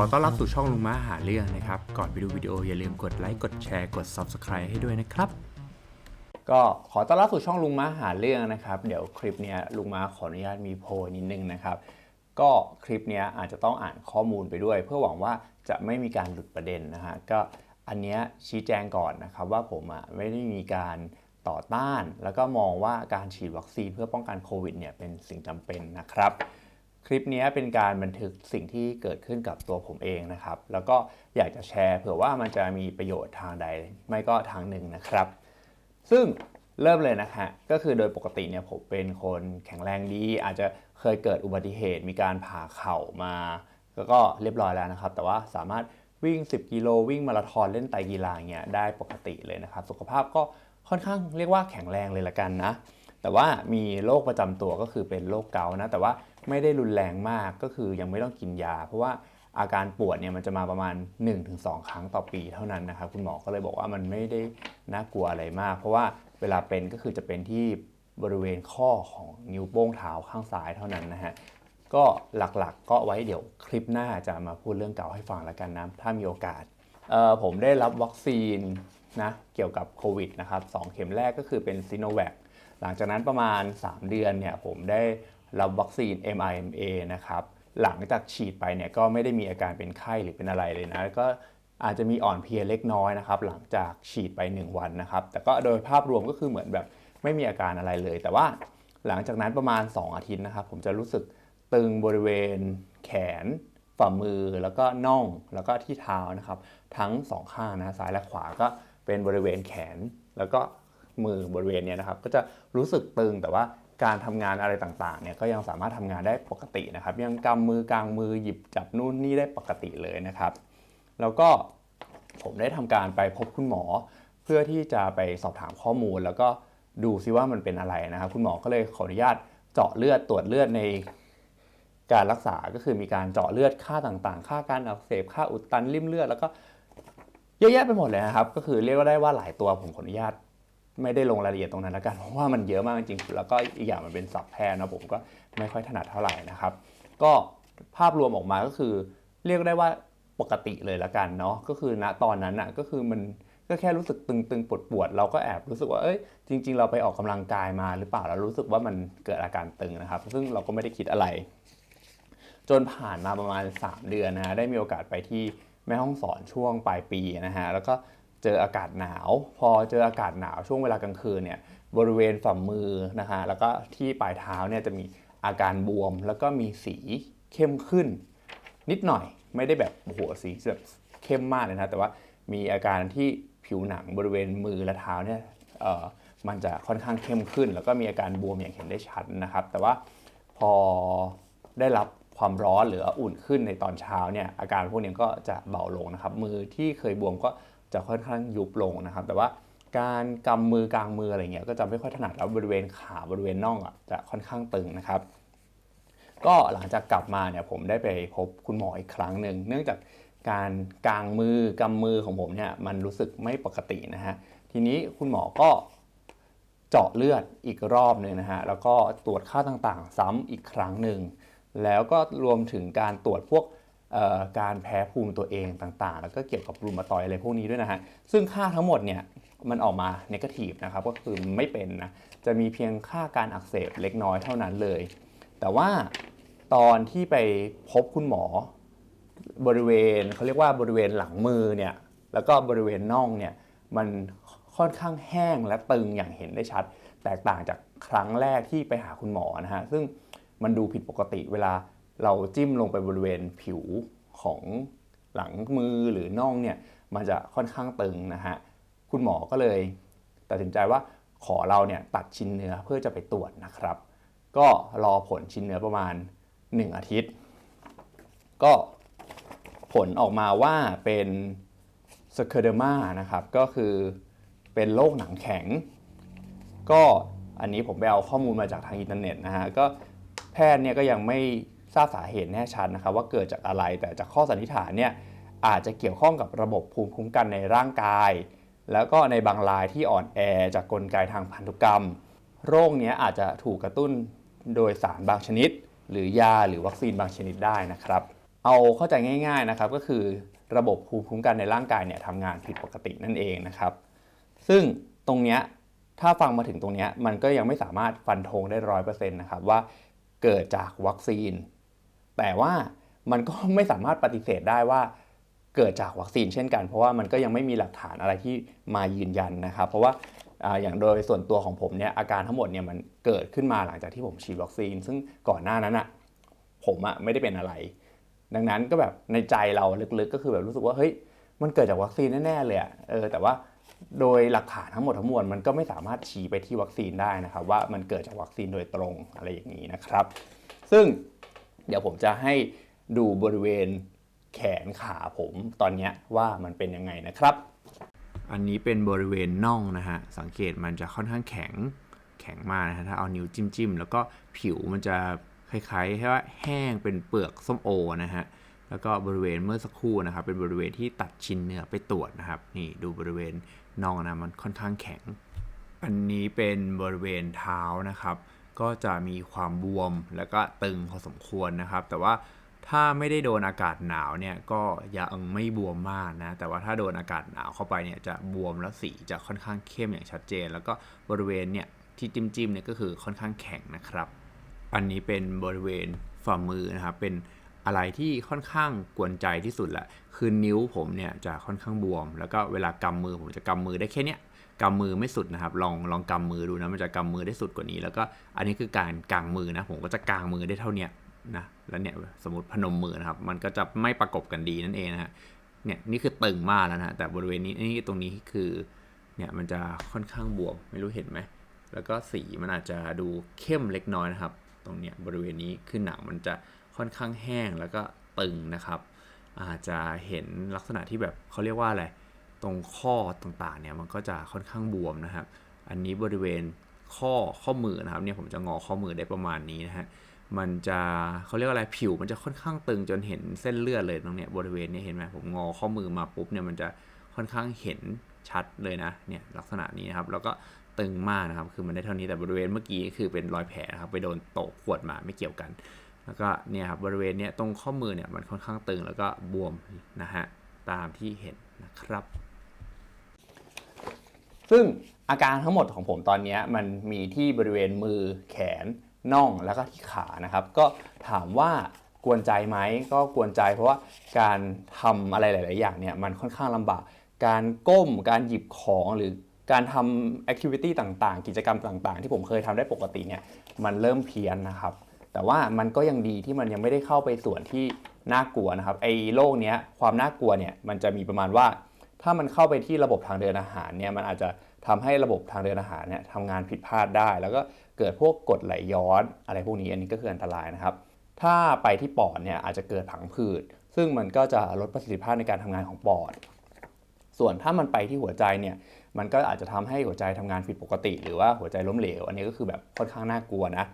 อต้อนรับสู่ช่องลุงม้าหาเรื่องนะครับ ก่อนไปดูวิดีโออย่าลืมกดไลค์ กดแชร์ กด Subscribe ให้ด้วยนะครับ ก็ขอต้อนรับสู่ช่องลุงม้าหาเรื่องนะครับ เดี๋ยวคลิปเนี้ยลุงม้าขออนุญาตมีโพลนิดนึงนะครับ ก็คลิปเนี้ยอาจจะต้องอ่านข้อมูลไปด้วย เพื่อหวังว่าจะไม่มีการหลุดประเด็นนะฮะ ก็อันเนี้ยชี้แจงก่อนนะครับว่าผมอะไม่ได้มีการต่อต้าน แล้วก็มองว่าการฉีดวัคซีนเพื่อป้องกันโควิดเนี่ยเป็นสิ่งจำเป็นนะครับ คลิปนี้เป็นการบันทึกสิ่งที่เกิดขึ้นกับตัวผมเองนะครับ แล้วก็อยากจะแชร์เผื่อว่ามันจะมีประโยชน์ทางใด ไม่ก็ทางหนึ่งนะครับ ซึ่งเริ่มเลยนะฮะก็คือโดยปกติเนี่ยผมเป็นคนแข็งแรงดี อาจจะเคยเกิดอุบัติเหตุมีการผ่าเข่ามาแล้วก็เรียบร้อยแล้วนะครับ แต่ว่าสามารถวิ่ง 10 กิโลวิ่งมาราธอนเล่นไตรกีฬาเงี้ยได้ปกติเลยนะครับ สุขภาพก็ค่อนข้างเรียกว่าแข็งแรงเลยละกันนะ แต่ว่ามีโรคประจำตัวก็คือเป็นโรคเกาต์นะ แต่ว่า ไม่ได้รุนแรงมากก็คือยังไม่ต้องกินยา เพราะว่าอาการปวดเนี่ยมันจะมาประมาณ 1-2 ครั้งต่อปีเท่านั้นนะครับคุณหมอก็เลยบอกว่ามันไม่ได้น่ากลัวอะไรมาก เพราะว่าเวลาเป็นก็คือจะเป็นที่บริเวณข้อของนิ้วโป้งเท้าข้างซ้ายเท่านั้นนะฮะก็หลักๆก็ไว้เดี๋ยวคลิปหน้าจะมาพูดเรื่องเก่าให้ฟังแล้วกันนะถ้ามีโอกาสผมได้รับวัคซีนนะเกี่ยวกับโควิดนะครับสองเข็มแรกก็คือเป็นซีโนแวคหลังจากนั้นประมาณ 3 เดือนเนี่ยผมได้ รับวัคซีน mRNA นะครับหลังจากฉีดไปเนี่ยก็ไม่ได้มีอาการเป็นไข้หรือเป็นอะไรเลยนะก็อาจจะมีอ่อนเพลียเล็กน้อยนะครับหลังจากฉีดไป 1 วันนะครับ แต่ก็โดยภาพรวมก็คือเหมือนแบบไม่มีอาการอะไรเลย แต่ว่าหลังจากนั้นประมาณ 2 อาทิตย์นะครับ ผมจะรู้สึกตึงบริเวณ แขน ฝ่ามือแล้วก็น่องแล้วก็ที่เท้านะครับ ทั้งสองข้างนะซ้ายและขวาก็เป็นบริเวณแขน แล้วก็มือบริเวณเนี้ยนะครับ ก็จะรู้สึกตึงแต่ว่า การทำงานอะไรต่างๆเนี่ยก็ยังสามารถทำงานได้ปกตินะครับ ยังกำมือกลางมือหยิบจับนู่นนี่ได้ปกติเลยนะครับ แล้วก็ผมได้ทำการไปพบคุณหมอ เพื่อที่จะไปสอบถามข้อมูล แล้วก็ดูซิว่ามันเป็นอะไรนะครับ คุณหมอก็เลยขออนุญาตเจาะเลือดตรวจเลือดในการรักษาก็คือมีการเจาะเลือดค่าต่างๆ ค่าการอักเสบค่าอุดตันริ่มเลือดแล้วก็เยอะแยะไปหมดเลยนะครับ ก็คือเรียกว่าได้ว่าหลายตัวผมขออนุญาต ไม่ได้ลงรายละเอียดตรงนั้นแล้วกันเพราะว่ามันเยอะมากจริงๆแล้วก็อีกอย่างมันเป็นศัพท์แพทย์นะผมก็ไม่ค่อยถนัดเท่าไหร่นะครับ ก็ภาพรวมออกมาก็คือ เรียกได้ว่าปกติเลยละกันเนาะก็คือณตอนนั้นอะก็คือมันก็แค่รู้สึกตึงๆปวดๆเราก็แอบรู้สึกว่าเอ้ยจริง ๆ เราไปออกกำลังกายมาหรือเปล่าแล้วรู้สึกว่ามันเกิดอาการตึงนะครับ ซึ่งเราก็ไม่ได้คิดอะไร จนผ่านมาประมาณ 3 เดือนนะฮะได้มีโอกาสไปที่แม่ห้องสอนช่วงปลายปีนะฮะแล้วก็ เจออากาศหนาว พอเจออากาศหนาวช่วงเวลากลางคืนเนี่ยบริเวณฝ่ามือนะฮะแล้วก็ที่ปลายเท้าเนี่ยจะมีอาการบวม แล้วก็มีสีเข้มขึ้น นิดหน่อยไม่ได้แบบโอ้โหสีแบบเข้มมากเลยนะแต่ว่ามีอาการที่ผิวหนังบริเวณมือและเท้าเนี่ยมันจะค่อนข้างเข้มขึ้น แล้วก็มีอาการบวมอย่างเห็นได้ชัดนะครับ แต่ว่าพอได้รับความร้อนหรืออุ่นขึ้นในตอนเช้าเนี่ยอาการพวกนี้ก็จะเบาลงนะครับ มือที่เคยบวมก็ จะค่อนข้างยุบลงนะครับ แต่ว่าการกำมือกลางมืออะไรเงี้ยก็จะไม่ค่อยถนัดแล้วบริเวณขาบริเวณน่องอะจะค่อนข้างตึงนะครับ ก็หลังจากกลับมาเนี่ยผมได้ไปพบคุณหมออีกครั้งหนึ่งเนื่องจากการกลางมือกำมือของผมเนี่ยมันรู้สึกไม่ปกตินะฮะทีนี้คุณหมอก็เจาะเลือดอีกรอบหนึ่งนะฮะแล้วก็ตรวจค่าต่างๆ ซ้ำอีกครั้งหนึ่งแล้วก็รวมถึงการตรวจพวก การแพ้ภูมิตัวเองต่างๆ แล้วก็เกี่ยวกับรูมาตอยอะไรพวกนี้ด้วยนะฮะ ซึ่งค่าทั้งหมดเนี่ยมันออกมาเนกาทีฟนะครับ ก็คือไม่เป็นนะ จะมีเพียงค่าการอักเสบเล็กน้อยเท่านั้นเลย แต่ว่าตอนที่ไปพบคุณหมอบริเวณเขาเรียกว่าบริเวณหลังมือเนี่ย แล้วก็บริเวณน่องเนี่ย มันค่อนข้างแห้งและตึงอย่างเห็นได้ชัด แตกต่างจากครั้งแรกที่ไปหาคุณหมอนะฮะ ซึ่งมันดูผิดปกติเวลา เราจิ้มลงไปบริเวณผิวของหลังมือหรือน่องเนี่ยมันจะค่อนข้างตึงนะฮะคุณหมอก็เลยตัดสินใจว่าขอเราเนี่ยตัดชิ้นเนื้อเพื่อจะไปตรวจนะครับ ก็รอผลชิ้นเนื้อประมาณ 1 อาทิตย์ ก็ผลออกมาว่าเป็นสเคเดมานะครับก็คือเป็นโรคหนังแข็ง ก็อันนี้ผมไปเอาข้อมูลมาจากทางอินเทอร์เน็ตนะฮะก็แพทย์เนี่ยก็ยังไม่ ทราบสาเหตุแน่ชัดนะครับว่าเกิดจากอะไรแต่จากข้อสันนิษฐานเนี่ยอาจจะเกี่ยวข้องกับระบบภูมิคุ้มกันในร่างกาย แล้วก็ในบางรายที่อ่อนแอจากกลไกทางพันธุกรรม โรคนี้อาจจะถูกกระตุ้นโดยสารบางชนิด หรือยาหรือวัคซีนบางชนิดได้นะครับ เอาเข้าใจง่าย ๆนะครับ ก็คือระบบภูมิคุ้มกันในร่างกายเนี่ยทำงานผิดปกตินั่นเองนะครับ ซึ่งตรงนี้ถ้าฟังมาถึงตรงนี้มันก็ยังไม่สามารถฟันธงได้ร้อยเปอร์เซ็นต์นะครับว่าเกิดจากวัคซีน แต่ว่ามันก็ไม่สามารถปฏิเสธได้ว่าเกิดจากวัคซีนเช่นกัน เพราะว่ามันก็ยังไม่มีหลักฐานอะไรที่มายืนยันนะครับ เพราะว่าอย่างโดยส่วนตัวของผมเนี่ยอาการทั้งหมดเนี่ยมันเกิดขึ้นมาหลังจากที่ผมฉีดวัคซีน ซึ่งก่อนหน้านั้นอะผมอะไม่ได้เป็นอะไร ดังนั้นก็แบบในใจเราลึกๆ ก็คือแบบรู้สึกว่าเฮ้ยมันเกิดจากวัคซีนแน่ๆเลยอะเออแต่ว่าโดยหลักฐานทั้งหมดทั้งมวลมันก็ไม่สามารถชี้ไปที่วัคซีนได้นะครับ ว่ามันเกิดจากวัคซีนโดยตรงอะไรอย่างนี้นะครับ ซึ่ง เดี๋ยวผมจะให้ดูบริเวณแขนขาผมตอนนี้ว่ามันเป็นยังไงนะครับ อันนี้เป็นบริเวณน่องนะฮะ สังเกตมันจะค่อนข้างแข็งแข็งมากนะฮะ ถ้าเอานิ้วจิ้มจิ้มๆแล้วก็ผิวมันจะคล้ายๆให้ว่าแห้งเป็นเปลือกส้มโอนะฮะ แล้วก็บริเวณเมื่อสักครู่นะครับ เป็นบริเวณที่ตัดชิ้นเนื้อไปตรวจนะครับ นี่ดูบริเวณน่องนะมันค่อนข้างแข็ง อันนี้เป็นบริเวณเท้านะครับ ก็จะมีความบวมแล้วก็ตึงพอสมควรนะครับ แต่ว่าถ้าไม่ได้โดนอากาศหนาวเนี่ยก็ยังไม่บวมมากนะ แต่ว่าถ้าโดนอากาศหนาวเข้าไปเนี่ยจะบวมแล้วสีจะค่อนข้างเข้มอย่างชัดเจน แล้วก็บริเวณเนี่ยที่จิ้มจิ้มๆเนี่ยก็คือค่อนข้างแข็งนะครับ อันนี้เป็นบริเวณฝ่ามือนะครับเป็น อะไรที่ค่อนข้างกวนใจที่สุดแหละคือนิ้วผมเนี่ยจะค่อนข้างบวม แล้วก็เวลากำมือผมจะกำมือได้แค่เนี้ยกำมือไม่สุดนะครับ ลองลองกำมือดูนะมันจะกำมือได้สุดกว่านี้ แล้วก็อันนี้คือการกางมือนะ ผมก็จะกางมือได้เท่าเนี้ยนะแล้วเนี่ยสมมติพนมมือนะครับ มันก็จะไม่ประกบกันดีนั่นเองนะฮะเนี่ยนี่คือตึงมากแล้วนะฮะแต่บริเวณนี้นี่ตรงนี้คือเนี่ยมันจะค่อนข้างบวมไม่รู้เห็นไหมแล้วก็สีมันอาจจะดูเข้มเล็กน้อยนะครับ ตรงเนี้ยบริเวณนี้คือหนังมันจะ ค่อนข้างแห้งแล้วก็ตึงนะครับ อาจจะเห็นลักษณะที่แบบเขาเรียกว่าอะไร ตรงข้อต่างๆเนี่ยมันก็จะค่อนข้างบวมนะครับ อันนี้บริเวณข้อข้อมือนะครับเนี่ยผมจะงอข้อมือได้ประมาณนี้นะฮะมันจะเขาเรียกว่าอะไรผิวมันจะค่อนข้างตึงจนเห็นเส้นเลือดเลยตรงเนี้ยบริเวณเนี้เห็นไหมผมงอข้อมือมาปุ๊บเนี่ยมันจะค่อนข้างเห็นชัดเลยนะเนี่ยลักษณะนี้นะครับแล้วก็ตึงมากนะครับ คือมันได้เท่านี้แต่บริเวณเมื่อกี้คือเป็นรอยแผลนะครับไปโดนโตะขวดมาไม่เกี่ยวกัน แล้วก็เนี่ยครับบริเวณเนี้ยตรงข้อมือเนี่ยมันค่อนข้างตึงแล้วก็บวมนะฮะตามที่เห็นนะครับ ซึ่งอาการทั้งหมดของผมตอนนี้มันมีที่บริเวณมือแขนน่องแล้วก็ที่ขานะครับ ก็ถามว่ากวนใจไหมก็กวนใจเพราะว่าการทำอะไรหลาย ๆ อย่างเนี่ยมันค่อนข้างลำบาก การก้มการหยิบของหรือการทำแอคทิวิตี้ต่าง ๆ กิจกรรมต่าง ๆ ที่ผมเคยทำได้ปกติเนี่ยมันเริ่มเพี้ยนนะครับ แต่ว่ามันก็ยังดีที่มันยังไม่ได้เข้าไปส่วนที่น่ากลัวนะครับไอ้โรคเนี้ยความน่ากลัวเนี่ยมันจะมีประมาณว่า ถ้ามันเข้าไปที่ระบบทางเดินอาหารเนี่ยมันอาจจะทำให้ระบบทางเดินอาหารเนี่ยทำงานผิดพลาดได้ แล้วก็เกิดพวกกรดไหลย้อนอะไรพวกนี้อันนี้ก็คืออันตรายนะครับ ถ้าไปที่ปอดเนี่ยอาจจะเกิดผังผืดซึ่งมันก็จะลดประสิทธิภาพในการทำงานของปอด ส่วนถ้ามันไปที่หัวใจเนี่ยมันก็อาจจะทำให้หัวใจทำงานผิดปกติ หรือว่าหัวใจล้มเหลว อันนี้ก็คือแบบค่อนข้างน่ากลัวนะ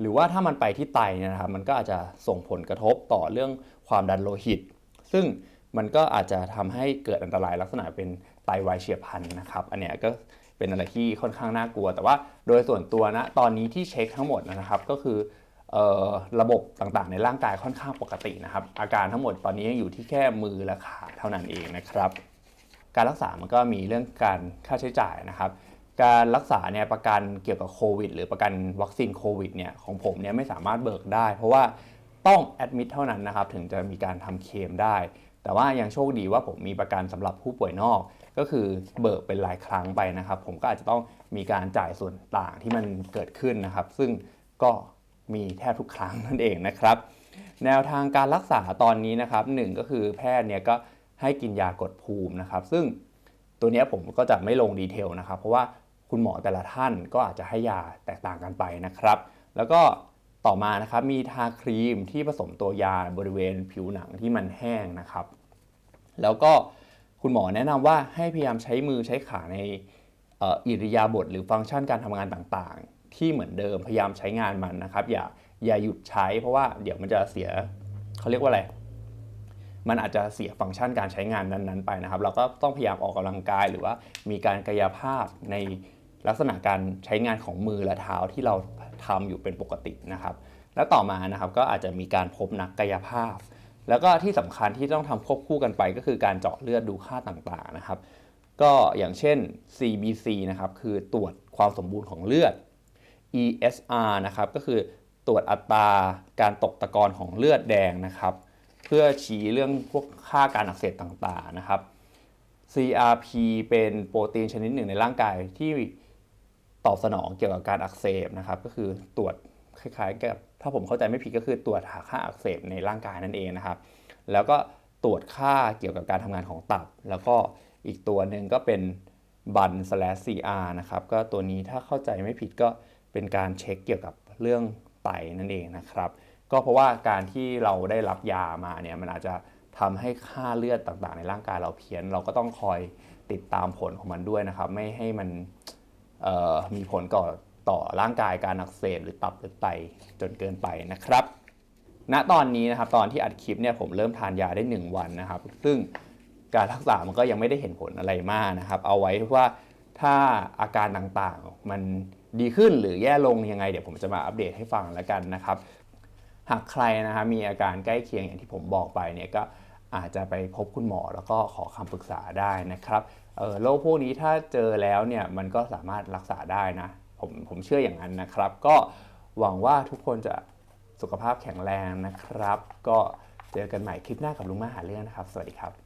หรือว่าถ้ามันไปที่ไตนะครับ มันก็อาจจะส่งผลกระทบต่อเรื่องความดันโลหิต ซึ่งมันก็อาจจะทำให้เกิดอันตรายลักษณะเป็นไตวายเฉียบพลันนะครับ อันเนี้ยก็เป็นอะไรที่ค่อนข้างน่ากลัว แต่ว่าโดยส่วนตัวนะตอนนี้ที่เช็คทั้งหมดนะครับก็คือออระบบต่างๆ ในร่างกายค่อนข้างปกตินะครับ อาการทั้งหมดตอนนี้ยังอยู่ที่แค่มือและขาเท่านั้นเองนะครับ การรักษามันก็มีเรื่องการค่าใช้จ่ายนะครับ การรักษาเนี่ยประกันเกี่ยวกับโควิด หรือประกันวัคซีนโควิดเนี่ยของผมเนี่ยไม่สามารถเบิกได้ เพราะว่าต้องแอดมิดเท่านั้นนะครับถึงจะมีการทำเคลมได้ แต่ว่ายังโชคดีว่าผมมีประกันสำหรับผู้ป่วยนอก ก็คือเบิกเป็นรายครั้งไปนะครับ ผมก็อาจจะต้องมีการจ่ายส่วนต่างที่มันเกิดขึ้นนะครับ ซึ่งก็มีแทบทุกครั้งนั่นเองนะครับ แนวทางการรักษาตอนนี้นะครับหนึ่งก็คือแพทย์เนี่ยก็ให้กินยากดภูมินะครับ ซึ่งตัวนี้ผมก็จะไม่ลงดีเทลนะครับ เพราะว่า คุณหมอแต่ละท่านก็อาจจะให้ยาแตกต่างกันไปนะครับ แล้วก็ต่อมานะครับมีทาครีมที่ผสมตัวยาบริเวณผิวหนังที่มันแห้งนะครับ แล้วก็คุณหมอแนะนำว่าให้พยายามใช้มือใช้ขาในอิริยาบถหรือฟังก์ชันการทำงานต่างๆ ที่เหมือนเดิมพยายามใช้งานมันนะครับ อย่าอย่าหยุดใช้เพราะว่าเดี๋ยวมันจะเสียเขาเรียกว่าอะไรมันอาจจะเสียฟังก์ชันการใช้งานนั้นๆไปนะครับ เราก็ต้องพยายามออกกำลังกายหรือว่ามีการกายภาพใน ลักษณะการใช้งานของมือและเท้าที่เราทำอยู่เป็นปกตินะครับ แล้วต่อมานะครับก็อาจจะมีการพบนักกายภาพ แล้วก็ที่สำคัญที่ต้องทำควบคู่กันไป ก็คือการเจาะเลือดดูค่าต่างๆนะครับ ก็อย่างเช่น CBC นะครับคือตรวจความสมบูรณ์ของเลือด ESR นะครับก็คือตรวจอัตราการตกตะกอนของเลือดแดงนะครับ เพื่อชี้เรื่องพวกค่าการอักเสบต่างๆนะครับ CRP เป็นโปรตีนชนิดหนึ่งในร่างกายที่ ตอบสนองเกี่ยวกับการอักเสบนะครับก็คือตรวจคล้ายๆกับถ้าผมเข้าใจไม่ผิดก็คือตรวจหาค่าอักเสบในร่างกายนั่นเองนะครับแล้วก็ตรวจค่าเกี่ยวกับการทำงานของตับ แล้วก็อีกตัวหนึ่งก็เป็นบัน slash CR นะครับก็ตัวนี้ถ้าเข้าใจไม่ผิดก็เป็นการเช็คเกี่ยวกับเรื่องไตนั่นเองนะครับ ก็เพราะว่าการที่เราได้รับยามาเนี่ยมันอาจจะทำให้ค่าเลือดต่างๆ ในร่างกายเราเพี้ยน เราก็ต้องคอยติดตามผลของมันด้วยนะครับ ไม่ให้มัน มีผลก่อต่อร่างกายการอักเสบหรือตับหรือไตจนเกินไปนะครับ ณตอนนี้นะครับตอนที่อัดคลิปเนี่ยผมเริ่มทานยาได้ 1 วันนะครับ ซึ่งการรักษามันก็ยังไม่ได้เห็นผลอะไรมากนะครับ เอาไว้ว่าถ้าอาการต่างๆมันดีขึ้นหรือแย่ลงยังไง เดี๋ยวผมจะมาอัปเดตให้ฟังแล้วกันนะครับ หากใครนะครับมีอาการใกล้เคียงอย่างที่ผมบอกไปเนี่ยก็อาจจะไปพบคุณหมอแล้วก็ขอคำปรึกษาได้นะครับ โรคพวกนี้ถ้าเจอแล้วเนี่ยมันก็สามารถรักษาได้นะ ผมผมเชื่ออย่างนั้นนะครับ ก็หวังว่าทุกคนจะสุขภาพแข็งแรงนะครับ ก็เจอกันใหม่คลิปหน้ากับลุงมาหาเรื่องนะครับ สวัสดีครับ